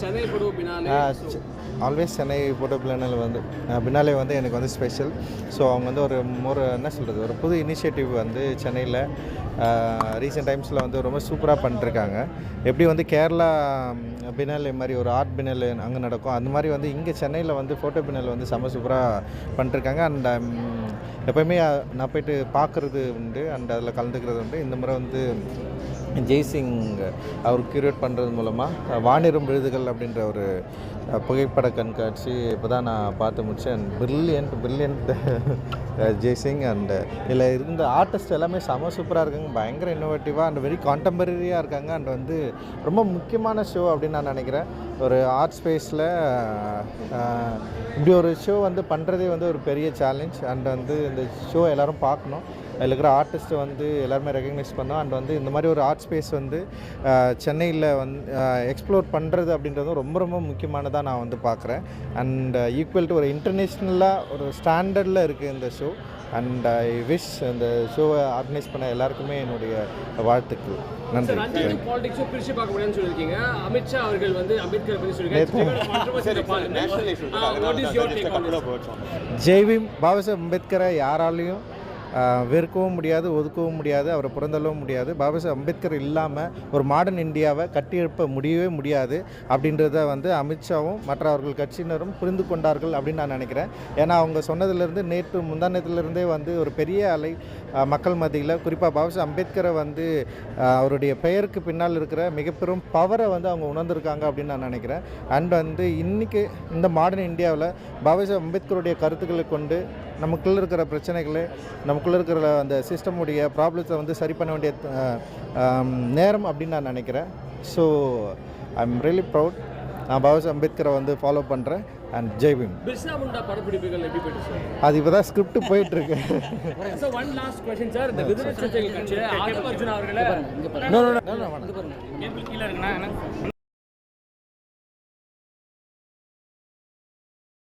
Chennai always Chennai photo பிளானில் வந்து பின்னாலே வந்து எனக்கு வந்து ஸ்பெஷல் ஸோ அவங்க வந்து ஒரு ஒரு என்ன சொல்கிறது ஒரு புது இனிஷியேட்டிவ் வந்து சென்னையில் ரீசெண்ட் டைம்ஸில் வந்து ரொம்ப சூப்பராக பண்ணிருக்காங்க எப்படி வந்து கேரளா பினாலே மாதிரி ஒரு ஆர்ட் பினல் அங்கே நடக்கும் அந்த மாதிரி வந்து இங்கே சென்னையில் வந்து ஃபோட்டோ பினல் வந்து செம்ம சூப்பராக பண்ணிருக்காங்க அண்ட் எப்போயுமே நான் போயிட்டு பார்க்குறது உண்டு அண்ட் அதில் கலந்துக்கிறது உண்டு. இந்த முறை வந்து ஜெய்சிங் அவர் கியூரேட் பண்ணுறது மூலமாக வானிரும் விருதுகள் அப்படின்ற ஒரு புகைப்பட கண்காட்சி இப்போ தான் நான் பார்த்து முடித்தேன் பிரில்லியன்ட் பிரில்லியன்ட் ஜெய்சிங் அண்ட் இதில் இருந்த ஆர்டிஸ்ட் எல்லாமே செம சூப்பராக இருக்காங்க. பயங்கர இன்னோவேட்டிவாக அண்ட் வெரி கான்டெம்பரரியாக இருக்காங்க. அண்ட் வந்து ரொம்ப முக்கியமான ஷோ அப்படின்னு நான் நினைக்கிறேன். ஒரு ஆர்ட் ஸ்பேஸில் இப்படி ஒரு ஷோ வந்து பண்ணுறதே வந்து ஒரு பெரிய சேலஞ்ச் அண்ட் வந்து இந்த ஷோ எல்லோரும் பார்க்கணும். அதில் இருக்கிற ஆர்டிஸ்ட்டை வந்து எல்லாருமே ரெகக்னைஸ் பண்ணோம். அண்ட் வந்து இந்த மாதிரி ஒரு ஆர்ட் ஸ்பேஸ் வந்து சென்னையில் வந்து எக்ஸ்ப்ளோர் பண்ணுறது அப்படின்றது ரொம்ப ரொம்ப முக்கியமானதாக நான் வந்து பார்க்குறேன் அண்ட் ஈக்குவல் டு ஒரு இன்டர்நேஷ்னலாக ஒரு ஸ்டாண்டர்டில் இருக்குது இந்த ஷோ அண்ட் ஐ விஷ் இந்த ஷோவை ஆர்கனைஸ் பண்ண எல்லாருக்குமே என்னுடைய வாழ்த்துக்கள். நன்றி. சார் அஞ்சு பாலிடிக்ஸும் பிரிச்சு பார்க்க முடியாதுன்னு சொல்லியிருக்கீங்க அமித்ஷா அவர்கள் வந்து அம்பேத்கர் பற்றி சொல்லியிருக்காங்க ஜெய்பீம் பாபாசாஹ் அம்பேத்கரை யாராலையும் வெறுக்கவும் முடியாது ஒதுக்கவும் முடியாது அவரை புறந்தள்ளவும் முடியாது. பாபா பாபாசாஹ் அம்பேத்கர் இல்லாமல் ஒரு மாடர்ன் இந்தியாவை கட்டியெழுப்ப முடியவே முடியாது அப்படின்றத வந்து அமித்ஷாவும் மற்ற அவர்கள் கட்சியினரும் புரிந்து கொண்டார்கள் அப்படின்னு நான் நினைக்கிறேன். ஏன்னா அவங்க சொன்னதுலேருந்து நேற்று முந்தானத்திலிருந்தே வந்து ஒரு பெரிய அலை மக்கள் மத்தியில் குறிப்பாக பாபா பாபாசாஹ் அம்பேத்கரை வந்து அவருடைய பெயருக்கு பின்னால் இருக்கிற மிகப்பெரும் பவரை வந்து அவங்க உணர்ந்திருக்காங்க அப்படின்னு நான் நினைக்கிறேன். அண்ட் வந்து இன்றைக்கி இந்த மாடர்ன் இந்தியாவில் பாபா பாபாசாஹ் அம்பேத்கருடைய கருத்துக்களை கொண்டு நமக்குள்ளே இருக்கிற பிரச்சனைகளை நமக்குள்ளே இருக்கிற அந்த சிஸ்டமுடைய ப்ராப்ளத்தை வந்து சரி பண்ண வேண்டிய நேரம் அப்படின்னு நான் நினைக்கிறேன். So I am really proud நான் பாபாசாஹ் அம்பேத்கரை வந்து ஃபாலோ பண்ணுறேன் அண்ட் போயிட்டு சார்? அது இப்போ தான் ஸ்கிரிப்ட் நோ நோ நோ கீழே இருக்குண்ணா